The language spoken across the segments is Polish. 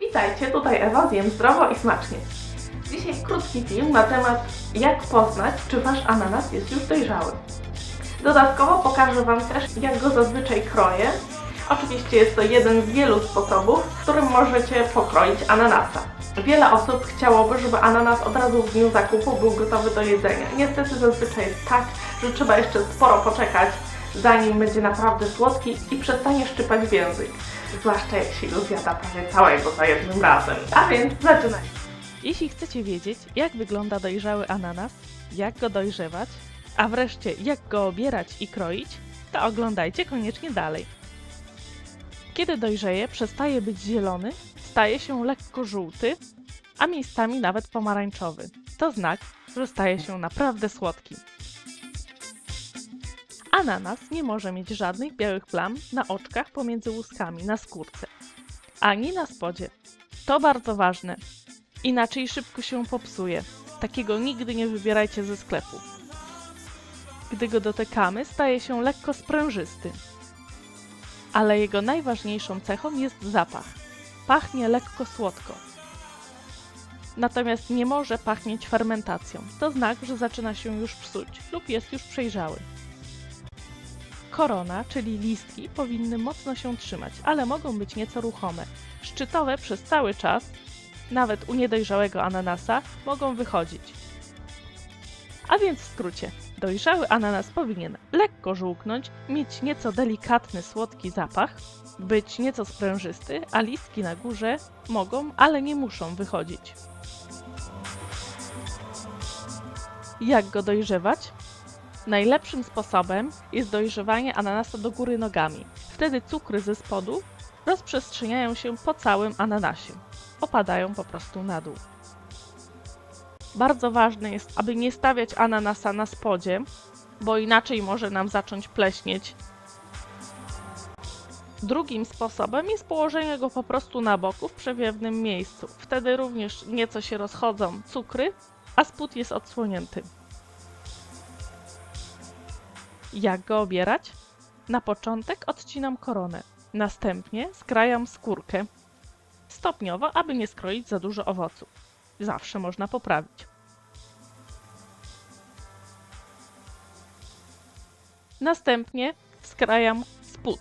Witajcie, tutaj Ewa, zjem zdrowo i smacznie. Dzisiaj krótki film na temat jak poznać, czy Wasz ananas jest już dojrzały. Dodatkowo pokażę Wam też, jak go zazwyczaj kroję. Oczywiście jest to jeden z wielu sposobów, w którym możecie pokroić ananasa. Wiele osób chciałoby, żeby ananas od razu w dniu zakupu był gotowy do jedzenia. Niestety zazwyczaj jest tak, że trzeba jeszcze sporo poczekać, zanim będzie naprawdę słodki i przestanie szczypać w język. Zwłaszcza jak się go zjada prawie całego za jednym razem. A więc zaczynajmy. Jeśli chcecie wiedzieć, jak wygląda dojrzały ananas, jak go dojrzewać, a wreszcie jak go obierać i kroić, to oglądajcie koniecznie dalej. Kiedy dojrzeje, przestaje być zielony, staje się lekko żółty, a miejscami nawet pomarańczowy. To znak, że staje się naprawdę słodki. Ananas nie może mieć żadnych białych plam na oczkach pomiędzy łuskami na skórce, ani na spodzie. To bardzo ważne, inaczej szybko się popsuje. Takiego nigdy nie wybierajcie ze sklepu. Gdy go dotykamy, staje się lekko sprężysty. Ale jego najważniejszą cechą jest zapach. Pachnie lekko słodko. Natomiast nie może pachnieć fermentacją. To znak, że zaczyna się już psuć lub jest już przejrzały. Korona, czyli listki, powinny mocno się trzymać, ale mogą być nieco ruchome. Szczytowe przez cały czas, nawet u niedojrzałego ananasa, mogą wychodzić. A więc w skrócie, dojrzały ananas powinien lekko żółknąć, mieć nieco delikatny, słodki zapach, być nieco sprężysty, a listki na górze mogą, ale nie muszą wychodzić. Jak go dojrzewać? Najlepszym sposobem jest dojrzewanie ananasa do góry nogami. Wtedy cukry ze spodu rozprzestrzeniają się po całym ananasie. Opadają po prostu na dół. Bardzo ważne jest, aby nie stawiać ananasa na spodzie, bo inaczej może nam zacząć pleśnieć. Drugim sposobem jest położenie go po prostu na boku w przewiewnym miejscu. Wtedy również nieco się rozchodzą cukry, a spód jest odsłonięty. Jak go obierać? Na początek odcinam koronę, następnie skrajam skórkę. Stopniowo, aby nie skroić za dużo owoców. Zawsze można poprawić. Następnie skrajam spód.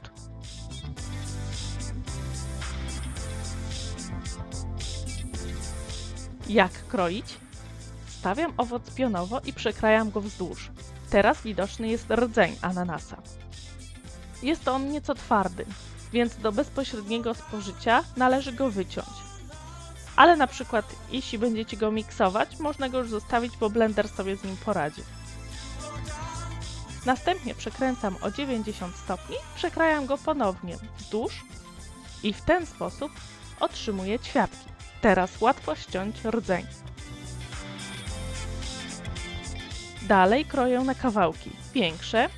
Jak kroić? Stawiam owoc pionowo i przekrajam go wzdłuż. Teraz widoczny jest rdzeń ananasa. Jest on nieco twardy, więc do bezpośredniego spożycia należy go wyciąć. Ale na przykład jeśli będziecie go miksować, można go już zostawić, bo blender sobie z nim poradzi. Następnie przekręcam o 90 stopni, przekrajam go ponownie wzdłuż i w ten sposób otrzymuję ćwiartki. Teraz łatwo ściąć rdzeń. Dalej kroję na kawałki większe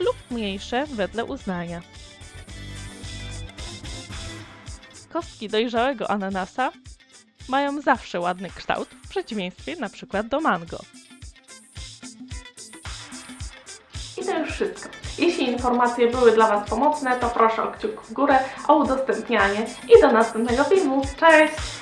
lub mniejsze wedle uznania. Kostki dojrzałego ananasa mają zawsze ładny kształt, w przeciwieństwie przykład do mango. I to już wszystko. Jeśli informacje były dla Was pomocne, to proszę o kciuk w górę, o udostępnianie i do następnego filmu. Cześć!